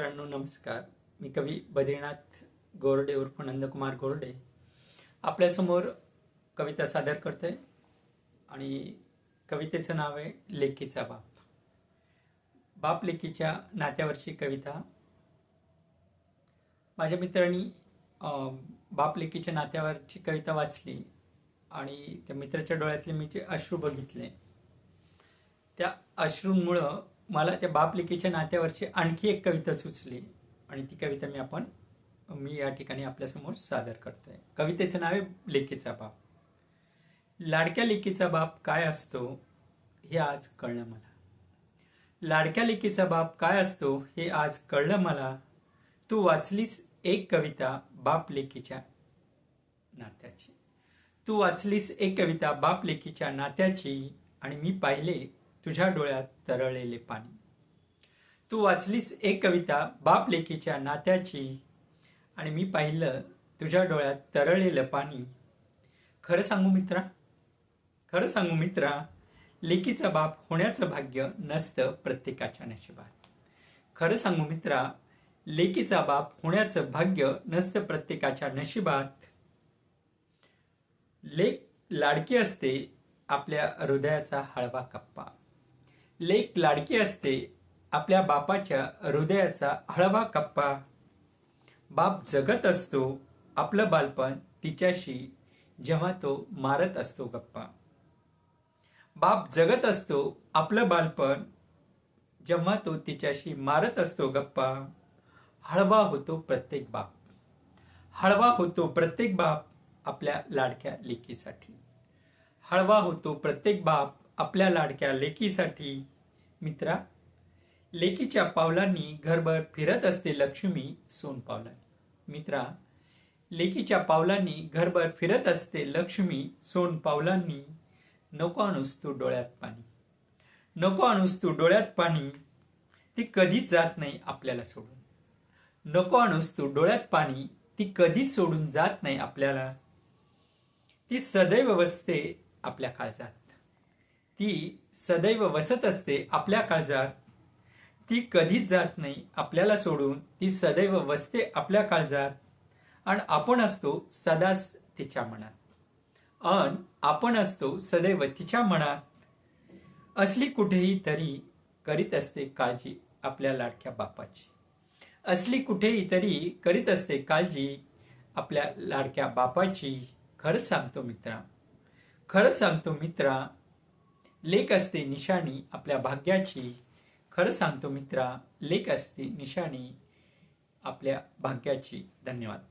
मित्रांनो नमस्कार. मी कवी बद्रीनाथ गोरडे उर्फ नंदकुमार गोरडे. आपल्यासमोर कविता सादर करते आणि कवितेचं नाव आहे लेकीचा बाप. बाप लेकीच्या नात्यावरची कविता. माझ्या मित्रांनी बाप लेकीच्या नात्यावरची कविता वाचली आणि त्या मित्राच्या डोळ्यातले मी जे अश्रू बघितले त्या अश्रूंमुळं मला त्या बापलेकीच्या नात्यावरची आणखी एक कविता सुचली. आणि ती कविता मी आपण मी या ठिकाणी आपल्यासमोर सादर करतोय. कवितेचं नाव आहे लेकीचा बाप. लाडक्या लेकीचा बाप काय असतो हे आज कळलं मला. लाडक्या लेकीचा बाप काय असतो हे आज कळलं मला. तू वाचलीस एक कविता बाप लेकीच्या नात्याची. तू वाचलीस एक कविता बाप लेकीच्या नात्याची आणि मी पाहिले तुझ्या डोळ्यात तरळलेले पाणी. तू वाचलीस एक कविता बाप लेकीच्या नात्याची आणि मी पाहिलं तुझ्या डोळ्यात तरळलेलं पाणी. खरं सांगू मित्रा? खरं सांगू मित्रा लेकीचा बाप होण्याचं भाग्य नसतं प्रत्येकाच्या नशिबात. खरं सांगू मित्रा लेकीचा बाप होण्याचं भाग्य नसतं प्रत्येकाच्या नशिबात. लेक लाडकी असते आपल्या हृदयाचा हळवा कप्पा. लेक लाडकी असते. आपल्या बापाच्या हृदयाचा हळवा कप्पा. बाप जगत असतो. आपलं बालपण तिच्याशी जेव्हा तो मारत असतो गप्पा. बाप जगत असतो. आपलं बालपण जेव्हा तो तिच्याशी मारत असतो गप्पा. हळवा होतो प्रत्येक बाप. हळवा होतो प्रत्येक बाप आपल्या लाडक्या लेकीसाठी. हळवा होतो प्रत्येक बाप आपल्या लाडक्या लेकीसाठी. मित्रा लेकीच्या पावलांनी घरभर फिरत असते लक्ष्मी सोन पावलांनी मित्रा लेकीच्या पावलांनी घरभर फिरत असते लक्ष्मी सोन पावलांनी. नको आणूस तू डोळ्यात पाणी. नको आणूस तू डोळ्यात पाणी. ती कधीच जात नाही आपल्याला सोडून. नको आणूस तू डोळ्यात पाणी. ती कधीच सोडून जात नाही आपल्याला. ती सदैव वसते आपल्या काळजात. ती सदैव वसत असते आपल्या काळजात. ती कधीच जात नाही आपल्याला सोडून ती सदैव वसते आपल्या काळजात. आणि आपण असतो सदाच तिच्या मनात. अन आपण असतो सदैव तिच्या मनात. असली कुठेही तरी करीत असते काळजी आपल्या लाडक्या बापाची. असली कुठेही तरी करीत असते काळजी आपल्या लाडक्या बापाची. खरंच सांगतो मित्रा. खरंच सांगतो मित्रा लेख असते निशाणी आपल्या भाग्याची. खरं सांगतो मित्रा लेख असते निशाणी आपल्या भाग्याची. धन्यवाद.